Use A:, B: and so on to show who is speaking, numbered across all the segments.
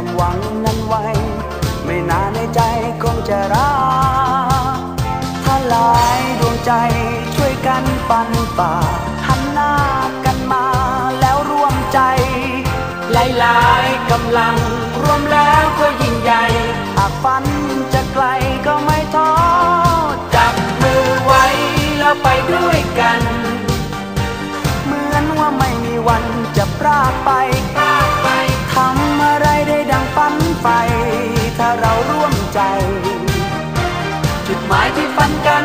A: ความหวังนั้นไว้ ไม่นานในใจคงจะรักถ้าหลายดวงใจช่วยกันปันฝ่า หันหน้ากันมาแล้วร่วมใจ หลายๆกำลังรวมแล้วก็ยิ่งใหญ่หากฝันจะไกลก็ไม่ท้อจับมือไว้แล้วไปด้วยกัน เหมือนว่าไม่มีวันจะพรากไป ไฟ ถ้าเราร่วมใจ จุดหมายที่ฝันกัน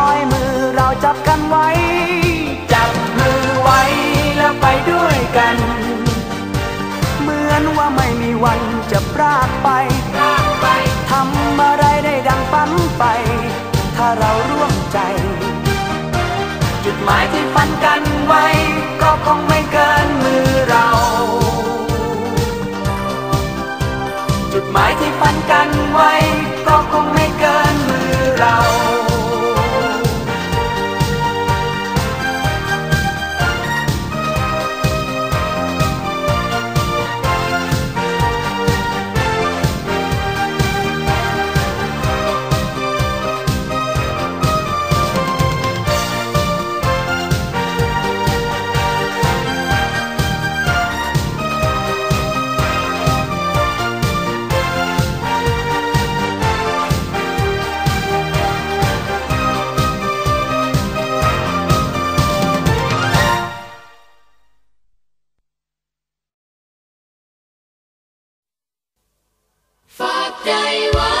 A: ย ฝันกันไว้ ก็คงไม่เกินมือเรา จุดหมายที่ฝันกันไว้ ก็คงไม่เกินมือเรา
B: ใจไว้ใ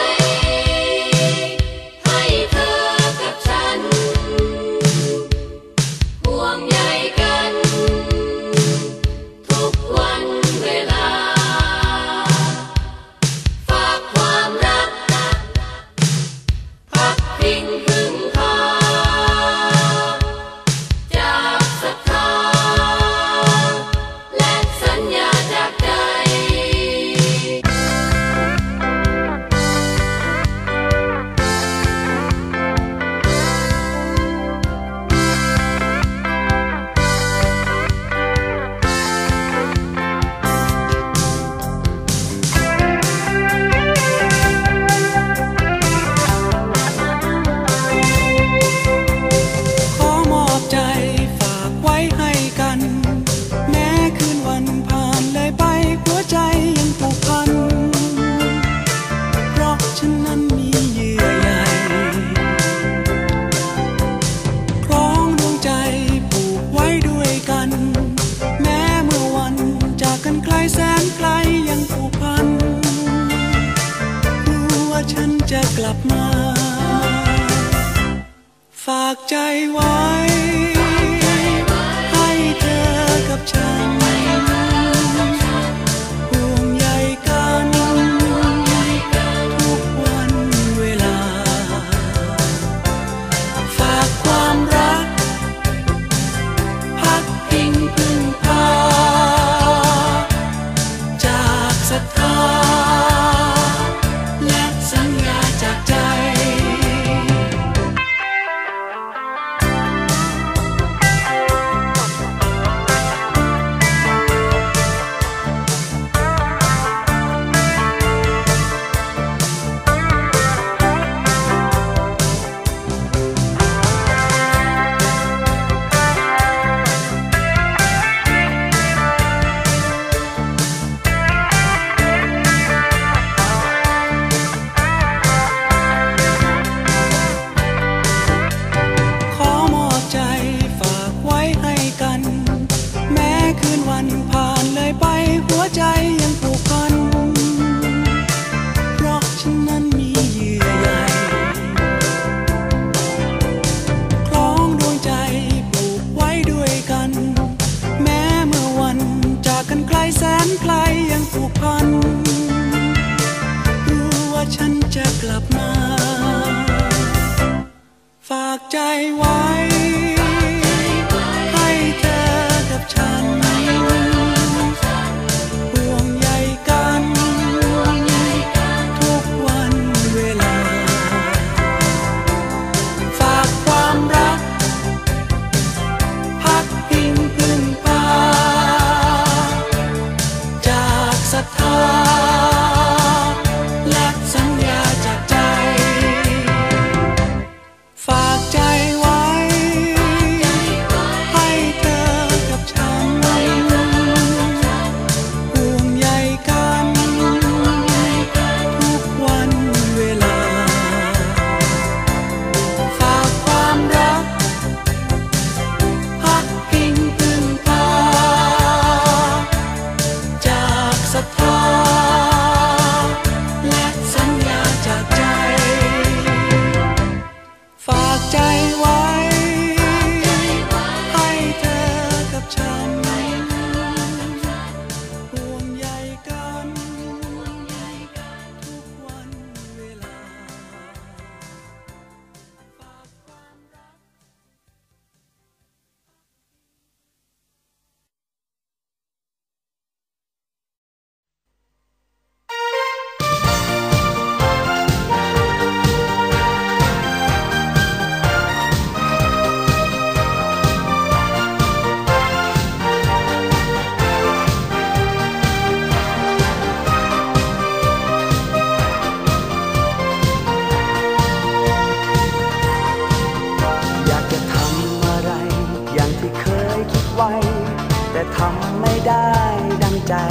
B: ใจ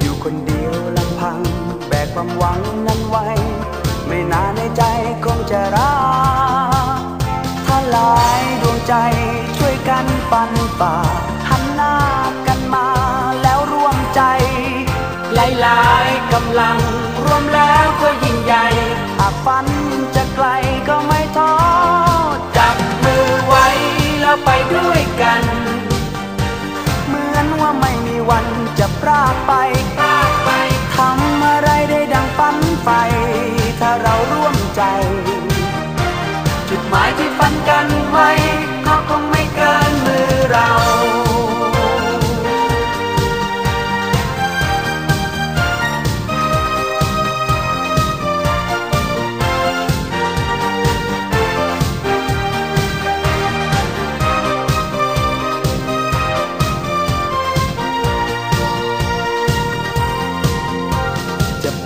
A: อยู่คนเดียวลำพัง แบกความหวังนั้นไว้ ไม่นานในใจคงจะรักถ้าหลายดวงใจช่วยกันปันป่า หันหน้ากันมาแล้วร่วมใจ หลายๆกำลังรวมแล้วก็ยิ่งใหญ่หากฝันจะไกลก็ไม่ท้อจับมือไว้แล้วไปด้วยกัน กันว่าไม่มีวันจะพรากไป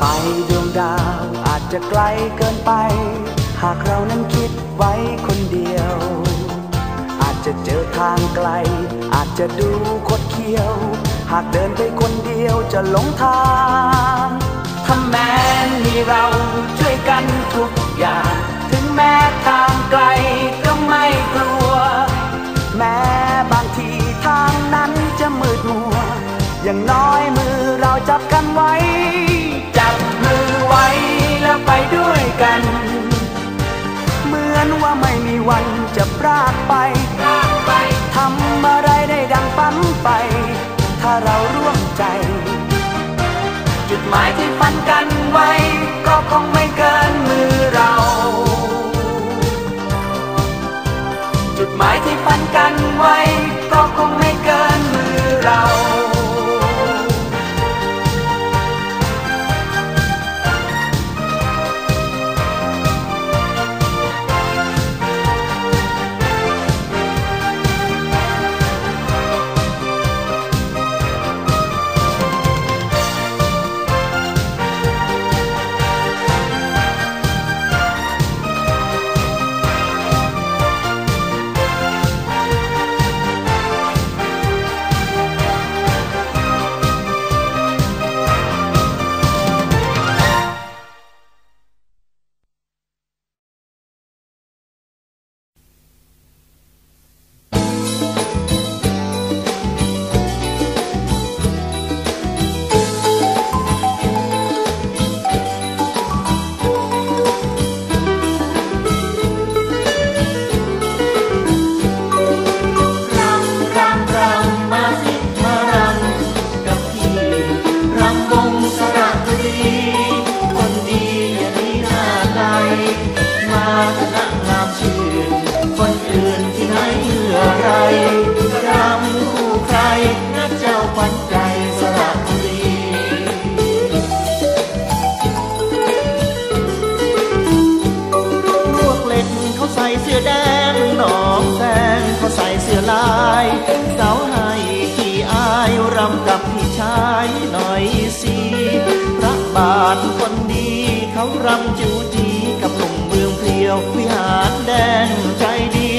A: ไปดวงดาวอาจจะไกลเกินไป หากเรานั้นคิดไว้คนเดียว อาจจะเจอทางไกล อาจจะดูคดเคี้ยว หากเดินไปคนเดียวจะหลงทางถ้าแม้มีเราช่วยกันทุกอย่าง ถึงแม้ทางไกลก็ไม่กลัว แม้บางทีทางนั้นจะมืดมัว อย่างน้อยมือเราจับกันไว้ จับมือไว้แล้วไปด้วยกัน เหมือนว่าไม่มีวันจะพรากไปพรากไปทำอะไรได้ดังฝันไป ถ้าเราร่วมใจ จุดหมายที่ฝันกัน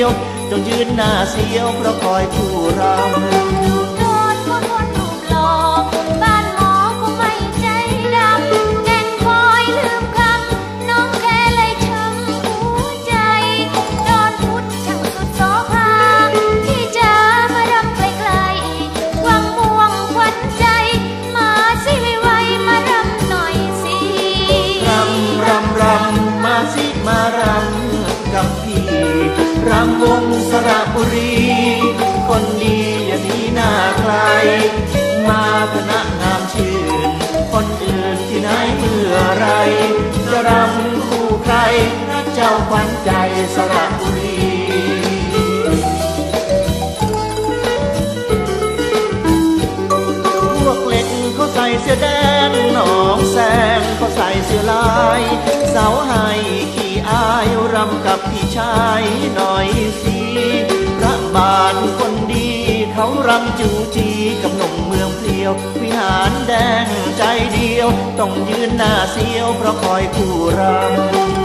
A: ยว
C: จงยืนหน้าเสียวเพราะคอยผู้รำ
D: รี คนดีอย่า
C: หนีหน้าใคร มาคณะงามชื่น คนอื่นที่ไหนเมื่อไร จะรำคู่ใครเจ้าขวัญใจสระบุรีพวกเล็กเขาใส่เสื้อแดงหนองแซงเขาใส่เสื้อลาย สาวให้ขี่อายรำกับพี่ชายหน่อยสิ บานคนดีเขารำจูจีกับหนุ่มเมืองเพลียว วิหารแดงใจเดียว ต้องยืนหน้าเสียวเพราะคอยคู่รำ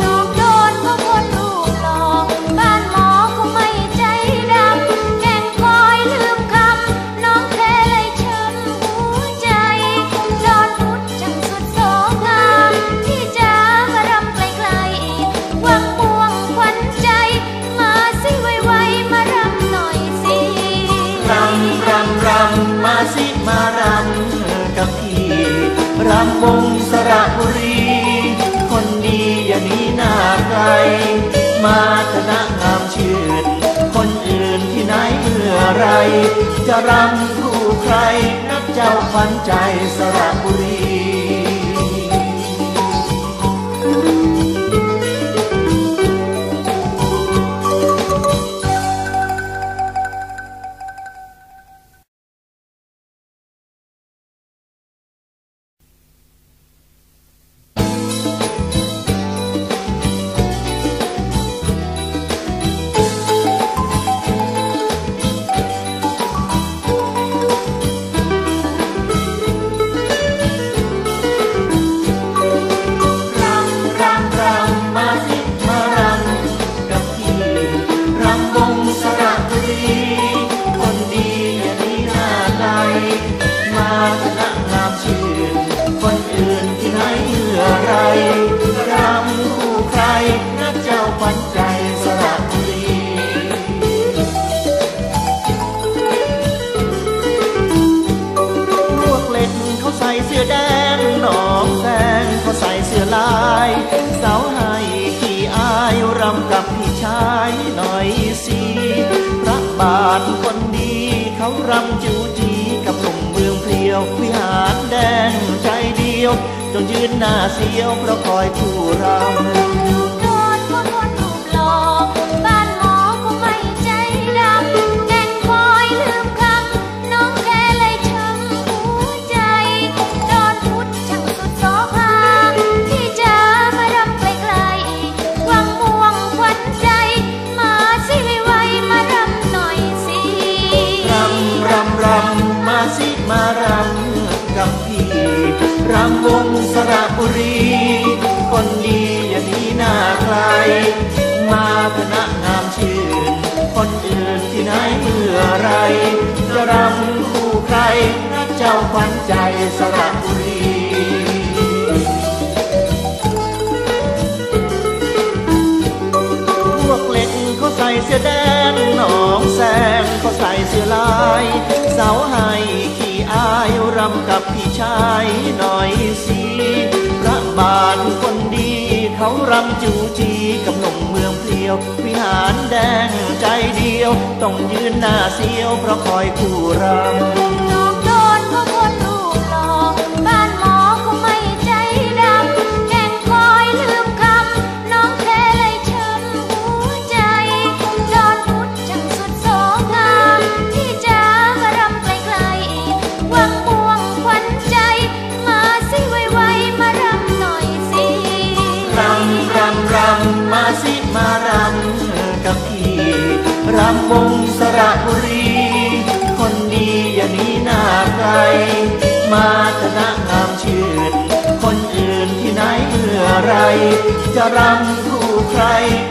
D: มารำกั
C: บพี่รำวงสระบุรี คนดีอย่านีหน้าใคร มาธนางามชื่น คนอื่นที่ไหนเมื่อไร จะรำคู่ใครนักเจ้าขวัญใจสระบุรี ยวจนยืนหน้าเสียวเพราะคอยผู้รำ
D: รำวงสระ
C: บุรี คนดีอย่าหนีหน้าใคร มาคณะงามชื่น คนอื่นที่ไหนเมื่อไรจะรำคู่ใคร เจ้าขวัญใจสระบุรีพวกเล็กเขาใส่เสื้อแดงหนองแซงเขาใส่เสื้อลาย สาวให้ขี่อายรำกับพี่ชายหน่อยสิพระบาทคนดี เขารำจูจีกับหนุ่มเมืองเพลียว วิหารแดงใจเดียว ต้องยืนหน้าเสียวเพราะคอยคู่รำ
D: มงสระ
C: บุรี คนดีอย่านี้หน้าใคร มาธนางามชื่น คนอื่นที่ไหนเมื่อไร จะรำคู่ใคร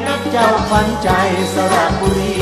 C: นักเจ้าขวัญใจสระบุรี